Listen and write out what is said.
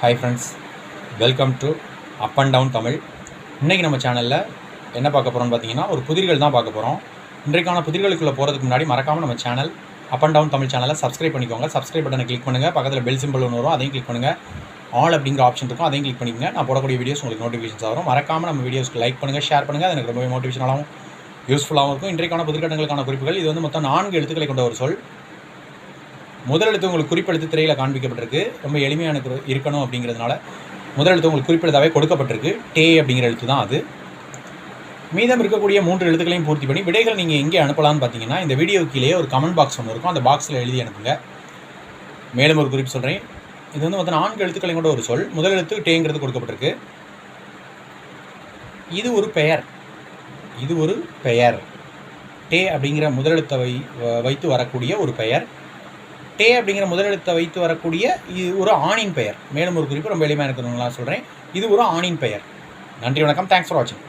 Hi friends welcome to up and down Tamil இன்றைக்கி நம்ம சேனலில் என்ன பார்க்க போகிறோம்னு பார்த்தீங்கன்னா ஒரு புதிர்கள் தான் பார்க்க போகிறோம் இன்றைக்கான புதிர்களுக்குள்ளே போகிறதுக்கு முன்னாடி மறக்காமல் நம்ம channel up and down Tamil சேனலை சப்ஸ்கிரைப் பண்ணிக்கோங்க. சப்ஸ்கிரைப் பட்டனை கிளிக் பண்ணுங்கள் பக்கத்தில் பெல் சிம்பிள் ஒன்று வரும் அதையும் கிளிக் பண்ணுங்கள் ஆல் அப்படிங்கிற ஆப்ஷன் இருக்கும் அதையும் கிளிக் பண்ணிக்கங்க. நான் போடக்கூடிய வீடியோஸ் உங்களுக்கு நோட்டிஃபிகேஷன்ஸ் வரும். மறக்காமல் நம்ம வீடியோஸ்க்கு லைக் பண்ணுங்கள் ஷேர் பண்ணுங்கள் அது எனக்கு ரொம்பவே மோட்டிவேஷனாகவும் யூஸ்ஃபுல்லாகவும் இருக்கும். இன்றைக்கான புதிர்கட்டங்களுக்கான குறிப்புகள் இது வந்து மொத்தம் நான்கு எழுத்துக்களை கொண்ட ஒரு சொல். முதலெழுத்து உங்களுக்கு குறிப்பெழுத்து திரையில் காண்பிக்கப்பட்டிருக்கு. ரொம்ப எளிமையான இருக்கணும் அப்படிங்கிறதுனால முதலெழுத்து உங்களுக்கு குறிப்பெழுத்தாவே கொடுக்கப்பட்டிருக்கு. டே அப்படிங்கிற எழுத்து தான் அது. மீதம் இருக்கக்கூடிய மூன்று எழுத்துக்களையும் பூர்த்தி பண்ணி விடைகள் நீங்கள் எங்கே அனுப்பலாம்னு பார்த்தீங்கன்னா இந்த வீடியோ கீழே ஒரு கமெண்ட் பாக்ஸ் ஒன்று இருக்கும். அந்த பாக்ஸில் எழுதி அனுப்புங்க. மேலும் ஒரு குறிப்பு சொல்கிறேன் இது வந்து மொத்தம் நான்கு எழுத்துக்களையும் கூட ஒரு சொல். முதல் எழுத்து டேங்கிறது கொடுக்கப்பட்டிருக்கு. இது ஒரு பெயர். இது ஒரு பெயர். டே அப்படிங்கிற முதலெழுத்தை வை வைத்து வரக்கூடிய ஒரு பெயர். டே அப்படிங்கிற முதலெழுத்தை வைத்து வரக்கூடிய இது ஒரு ஆணின் பெயர். மேலும் ஒரு குறிப்பு ரொம்ப எளிமையாக இருக்கணும்லாம் சொல்கிறேன் இது ஒரு ஆணின் பெயர். நன்றி வணக்கம். தேங்க்ஸ் ஃபார் வாட்சிங்